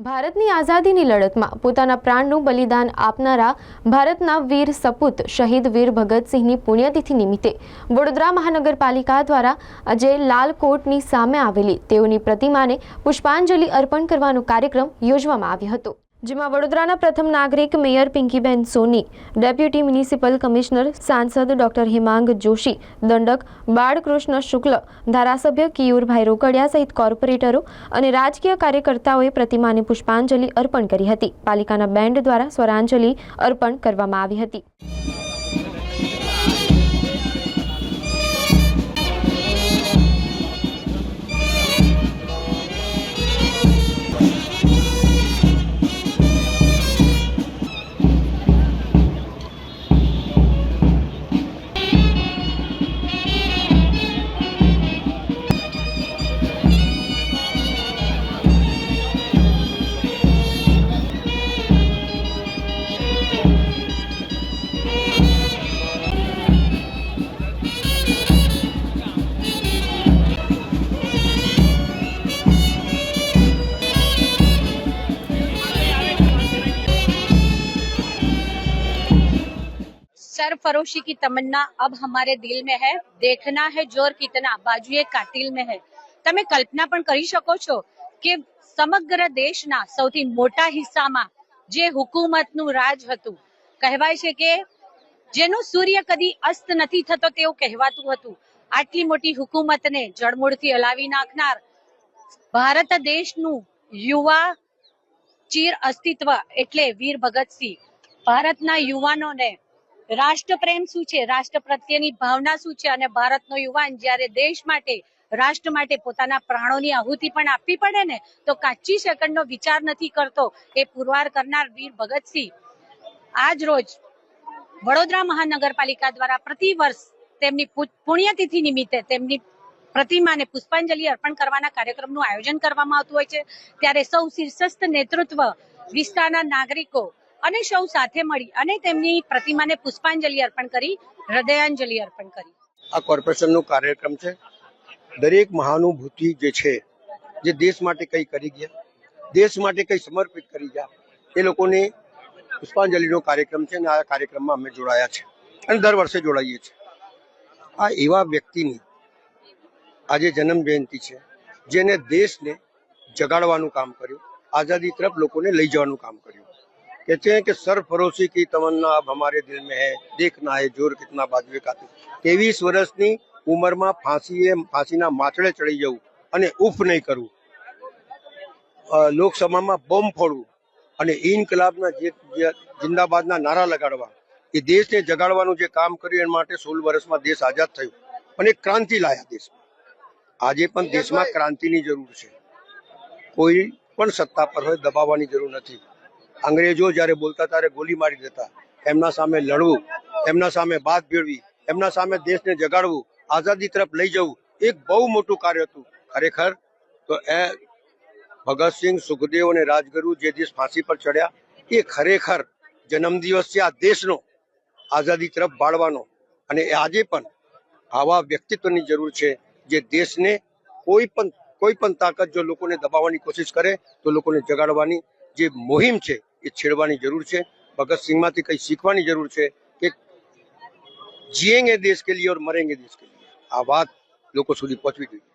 ભારતની આઝાદીની લડતમાં પોતાના પ્રાણનું બલિદાન આપનારા ભારતના વીર સપૂત શહીદ વીર ભગતસિંહની પુણ્યતિથિ નિમિત્તે વડોદરા મહાનગરપાલિકા દ્વારા આજે લાલકોટની સામે આવેલી તેઓની પ્રતિમાને પુષ્પાંજલિ અર્પણ કરવાનો કાર્યક્રમ યોજવામાં આવ્યો હતો. જેમાં વડોદરાના પ્રથમ નાગરિક mayor Pinkiben Soni, deputy municipal commissioner સાંસદ ડોક્ટર હિમાંગ જોશી, દંડક બાળકૃષ્ણ શુક્લ, ધારાસભ્ય કિયુરભાઈ રોકડિયા સહિત કોર્પોરેટરો અને રાજકીય કાર્યકર્તાઓએ પ્રતિમાને પુષ્પાંજલિ અર્પણ કરી હતી. પાલિકાના બેન્ડ દ્વારા સ્વરાંજલિ અર્પણ કરવામાં આવી હતી. सरफरोशी की तमन्ना अब हमारे दिल में है देखना है જોર કિતના બાજુએ કાતિલ में है તમે કલ્પના પણ કરી શકો છો કે સમગ્ર દેશના સૌથી મોટા હિસ્સામાં જે હુકુમતનું રાજ હતું કહેવાય છે કે જેનો સૂર્ય કદી અસ્ત નથી થતો તેવું કહેવાતું હતું આટલી મોટી હુકુમતને જળમૂળથી હલાવી નાખનાર ભારત દેશનું યુવા ચીર અસ્તિત્વ એટલે વીર ભગતસિંહ ભારતના યુવાનોને રાષ્ટ્રપ્રેમ શું છે? રાષ્ટ્ર પ્રત્યેની ભાવના શું છે? અને ભારતનો યુવાન જ્યારે દેશ માટે, રાષ્ટ્ર માટે પોતાના પ્રાણોની આહુતિ પણ આપવી પડે ને, તો કાચી સેકન્ડનો વિચાર નથી કરતો એ પુરવાર કરનાર વીર ભગતસિંહ. આજ રોજ વડોદરા મહાનગરપાલિકા દ્વારા પ્રતિ વર્ષ તેમની પુણ્યતિથિ નિમિત્તે તેમની પ્રતિમાને પુષ્પાંજલિ અર્પણ કરવાના કાર્યક્રમનું આયોજન કરવામાં આવતું હોય છે. ત્યારે સૌ શીર્ષસ્થ નેતૃત્વ વિસ્તારના નાગરિકો અને સૌ સાથે મળી અને તેમની પ્રતિમાને પુષ્પાંજલિ અર્પણ કરી, હૃદયાંજલિ અર્પણ કરી. આ કોર્પોરેશનનો કાર્યક્રમ છે. દરેક મહાનુભૂતિ જે છે, જે દેશ માટે કંઈ કરી ગયા, દેશ માટે કંઈ સમર્પિત કરી ગયા, એ લોકોને પુષ્પાંજલિનો કાર્યક્રમ છે અને આ કાર્યક્રમમાં અમે જોડાયા છે અને દર વર્ષે જોડાઈએ છીએ. આ એવા વ્યક્તિની આજે જન્મ જયંતિ છે જેને દેશને જગાડવાનું કામ કર્યું, આઝાદી તરફ લોકોને લઈ જવાનું કામ કર્યું. कहते हैं कि સરફરોશી કી તમન્ના અબ હમારે દિલ મે હૈ દેખના હૈ જોર કિતના બાદવે કાતિલ ત્રેવીસ વર્ષની ઉંમરમાં ફાંસીએ ફાંસીના માથડે ચડી જવું અને ઉફ નહીં કરવું લોકસભામાં બોમ્બ ફોડવું અને ઇનકલાબના જે જિંદાબાદના નારા લગાડવા એ દેશને જગાડવાનું જે કામ કર્યું એના માટે સોળ વર્ષમાં દેશ આઝાદ થયો અને ક્રાંતિ લાયા દેશમાં આજે પણ દેશમાં ક્રાંતિની જરૂર છે કોઈ પણ સત્તા પર હોય દબાવવાની જરૂર નથી। અંગ્રેજો જ્યારે બોલતા ત્યારે ગોલી મારી દેતા. એમના સામે લડવું, એમના સામે બાદ ભેળવી, એમના સામે દેશને જગાડવું, આઝાદી તરફ લઈ જવું, એક બહુ મોટું કાર્ય હતું. ખરેખર તો એ ભગતસિંહ સુખદેવ અને રાજગુરુ જે દિવસ ફાંસી પર ચડ્યા, એ ખરેખર જન્મદિવસ છે આ દેશનો, આઝાદી તરફ બાળવાનો. અને આજે પણ આવા વ્યક્તિત્વની જરૂર છે જે દેશને કોઈ પણ કોઈ પણ તાકાત જો લોકોને દબાવવાની કોશિશ કરે, તો લોકોને જગાડવાની જે મુહિમ છે એ છેડવાની જરૂર છે. ભગતસિંહમાંથી કંઈ શીખવાની જરૂર છે કે જીએંગે દેશ કે લીએ ઓર મરેંગે દેશ કે લીએ આ વાત લોકો સુધી પહોંચવી જોઈએ.